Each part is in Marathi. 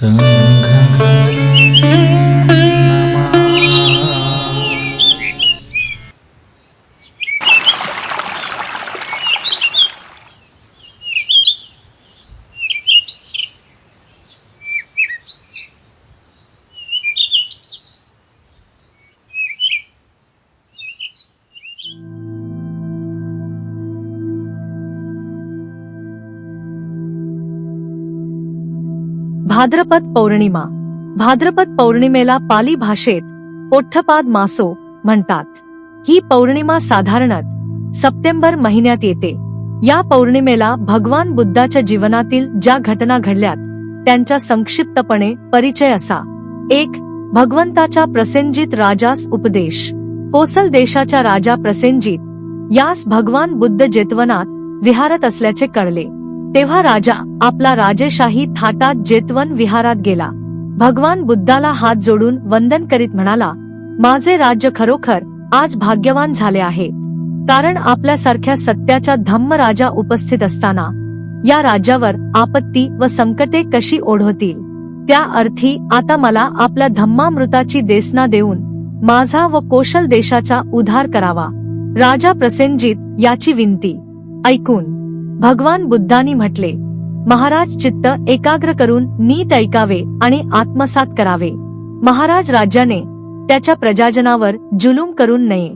Sun. भाद्रपद पौर्णिमा. भाद्रपद पौर्णिमेला पाली भाषेत पोठ्ठपाद मासो म्हणतात. ही पौर्णिमा साधारणत सप्टेंबर महिन्यात येते. या पौर्णिमेला भगवान बुद्धाच्या जीवनातील ज्या घटना घडल्यात त्यांचा संक्षिप्तपणे परिचय असा. एक भगवंताच्या प्रसेनजित राजास उपदेश. कोसल देशाच्या राजा प्रसेनजित यास भगवान बुद्ध जेतवनात विहारत असल्याचे कळले. तेव्हा राजा आपला राजेशाही थाटात जेतवन विहारात गेला. भगवान बुद्धाला हात जोडून वंदन करीत म्हणाला माझे राज्य खरोखर आज भाग्यवान झाले आहे. कारण आपल्यासारख्या सत्याच्या धम्म राजा उपस्थित असताना या राज्यावर आपत्ती व संकटे कशी ओढवतील? त्या अर्थी आता मला आपल्या धम्मामृताची देसना देऊन माझा व कोशल देशाचा उद्धार करावा. राजा प्रसेनजीत याची विनंती ऐकून भगवान बुद्धांनी म्हटले महाराज चित्त एकाग्र करून नीट ऐकावे आणि आत्मसात करावे. महाराज राज्याने त्याच्या प्रजाजनावर जुलूम करून नये.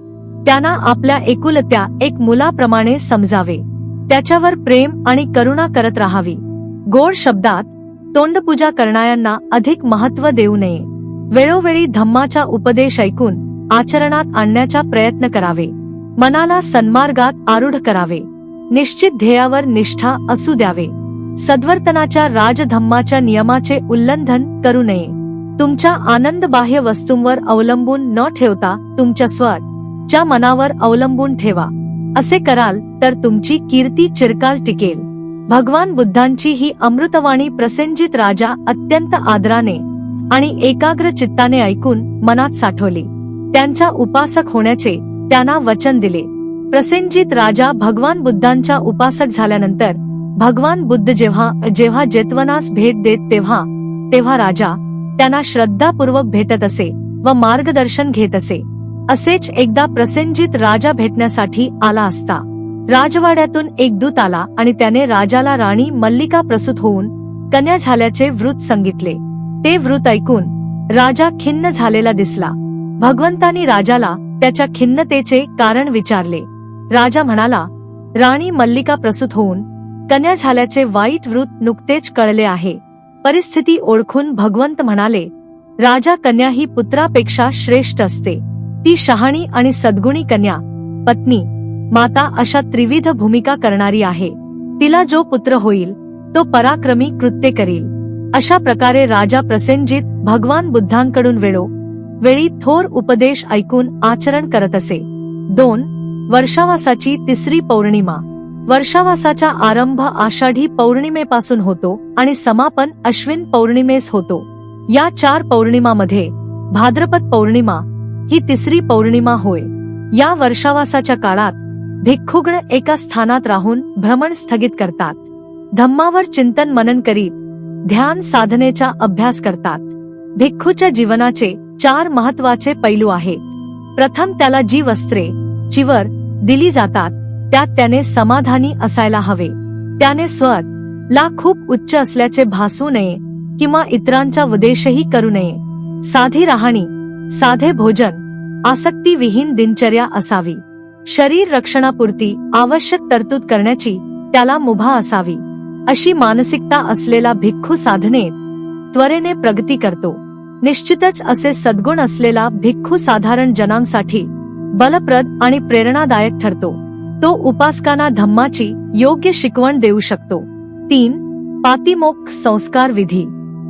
त्यांना आपल्या एकुलत्या एक मुलाप्रमाणे समजावे. त्याच्यावर प्रेम आणि करुणा करत राहावी. गोड शब्दात तोंडपूजा करणाऱ्यांना अधिक महत्त्व देऊ नये. वेळोवेळी धम्माचा उपदेश ऐकून आचरणात आणण्याचा प्रयत्न करावे. मनाला सन्मार्गात आरूढ करावे. निश्चित ध्येयावर निष्ठा असू द्यावे. सद्वर्तनाच्या राजधम्माच्या नियमाचे उल्लंघन करू नये. तुमच्या आनंद बाह्य वस्तूंवर अवलंबून न ठेवता तुमच्या स्वर च्या मनावर अवलंबून ठेवा. असे कराल तर तुमची कीर्ती चिरकाल टिकेल. भगवान बुद्धांची ही अमृतवाणी प्रसेंजित राजा अत्यंत आदराने आणि एकाग्र चित्ताने ऐकून मनात साठवली. त्यांच्या उपासक होण्याचे त्यांना वचन दिले. प्रसेनजीत राजा भगवान बुद्धांच्या उपासक झाल्यानंतर भगवान बुद्ध जेव्हा जेव्हा जेतवनास भेट देत तेव्हा तेव्हा राजा त्यांना श्रद्धापूर्वक भेटत असे व मार्गदर्शन घेत असे. असेच एकदा प्रसेनजीत राजा भेटण्यासाठी आला असता. राजवाड्यातून एक दूत आला आणि त्याने राजाला राणी मल्लिका प्रसूत होऊन कन्या झाल्याचे वृत्त सांगितले. ते वृत्त ऐकून राजा खिन्न झालेला दिसला. भगवंतानी राजाला त्याच्या खिन्नतेचे कारण विचारले. राजा म्हणाला राणी मल्लिका प्रसूत होऊन कन्या झाल्याचे वाईट वृत्त नुकतेच कळले आहे. परिस्थिती ओळखून भगवंत म्हणाले राजा कन्या ही पुत्रापेक्षा श्रेष्ठ असते. ती शहाणी आणि सद्गुणी कन्या पत्नी माता अशा त्रिविध भूमिका करणारी आहे. तिला जो पुत्र होईल तो पराक्रमी कृत्य करील. अशा प्रकारे राजा प्रसेनजित भगवान बुद्धांकडून वेळो वेळी थोर उपदेश ऐकून आचरण करत असे. दोन वर्षावासाची तिसरी पौर्णिमा. वर्षावासाचा आरंभ आषाढी पौर्णिमेपासून होतो आणि समापन अश्विन पौर्णिमेस होतो. या चार पौर्णिमामध्ये भाद्रपद पौर्णिमा ही तिसरी पौर्णिमा होय. या वर्षावासाच्या काळात भिक्खुगण एका स्थानात राहून भ्रमण स्थगित करतात. धम्मावर चिंतन मनन करीत ध्यान साधनेचा अभ्यास करतात. भिक्खूच्या जीवनाचे चार महत्त्वाचे पैलू आहेत. प्रथम त्याला जी वस्त्रे चिवर दिली जातात त्यात त्याने समाधानी असायला हवे. त्याने स्वर ला खूप उच्च असल्याचे भासू नये किंवा इतरांचा उद्देशही करू नये. साधी राहणी साधे भोजन आसक्तीविहीन दिनचर्या असावी. शरीर रक्षणापुरती आवश्यक तरतूद करण्याची त्याला मुभा असावी. अशी मानसिकता असलेला भिक्खू साधने त्वरेने प्रगती करतो. निश्चितच असे सद्गुण असलेला भिक्खू साधारण जनांसाठी बलप्रद आणि प्रेरणादायक ठरतो. तो उपासकांना धम्माची योग्य शिकवण देऊ शकतो. तीन पातिमोख संस्कार विधी.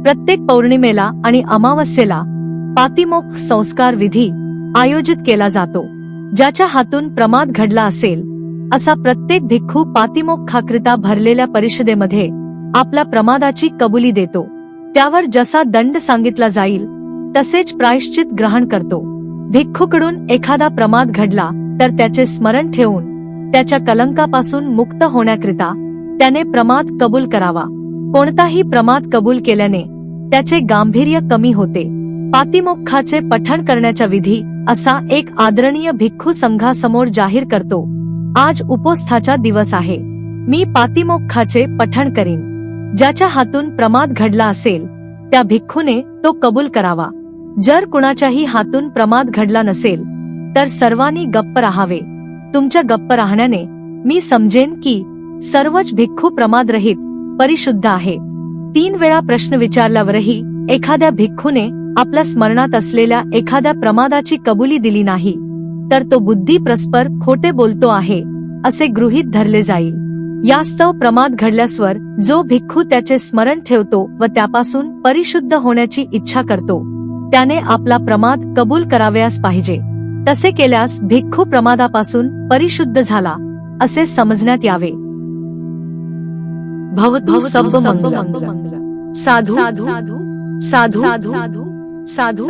प्रत्येक पौर्णिमेला आणि अमावस्येला पातिमोख संस्कार विधी आयोजित केला जातो. ज्याच्या हातून प्रमाद घडला असेल असा प्रत्येक भिक्खू पातिमोक्षाकरिता भरलेल्या परिषदेमध्ये आपल्या प्रमादाची कबुली देतो. त्यावर जसा दंड सांगितला जाईल तसेच प्रायश्चित ग्रहण करतो. भिक्खूकडून एखादा प्रमाद घडला तर त्याचे स्मरण ठेवून त्याच्या कलंकापासून मुक्त होण्याकरिता त्याने प्रमाद कबूल करावा. कोणताही प्रमाद कबूल केल्याने त्याचे गांभीर्य कमी होते. पातिमोक्षाचे पठण करण्याच्या विधी असा एक आदरणीय भिक्खू संघासमोर जाहीर करतो. आज उपोस्थाचा दिवस आहे. मी पातिमोक्षाचे पठण करीन. ज्याच्या हातून प्रमाद घडला असेल त्या भिक्खूने तो कबूल करावा. जर कुणाच्याही हातून प्रमाद घडला नसेल तर सर्वांनी गप्प राहावे. तुमच्या गप्प राहण्याने मी समजेन की सर्वच भिक्खू प्रमादरहित परिशुद्ध आहे. तीन वेळा प्रश्न विचारल्यावरही एखाद्या भिक्खूने आपल्या स्मरणात असलेल्या एखाद्या प्रमादाची कबुली दिली नाही तर तो बुद्धी प्रस्पर खोटे बोलतो आहे असे गृहीत धरले जाईल. यास्तव प्रमाद घडल्यासवर जो भिक्खू त्याचे स्मरण ठेवतो व त्यापासून परिशुद्ध होण्याची इच्छा करतो त्याने आपला प्रमाद कबूल करावयास पाहिजे. तसे केल्यास भिक्खू प्रमादापासून परिशुद्ध झाला असे समजण्यात यावे. भवतु सब मंगल. साधू साधू साधू साधू साधू साधू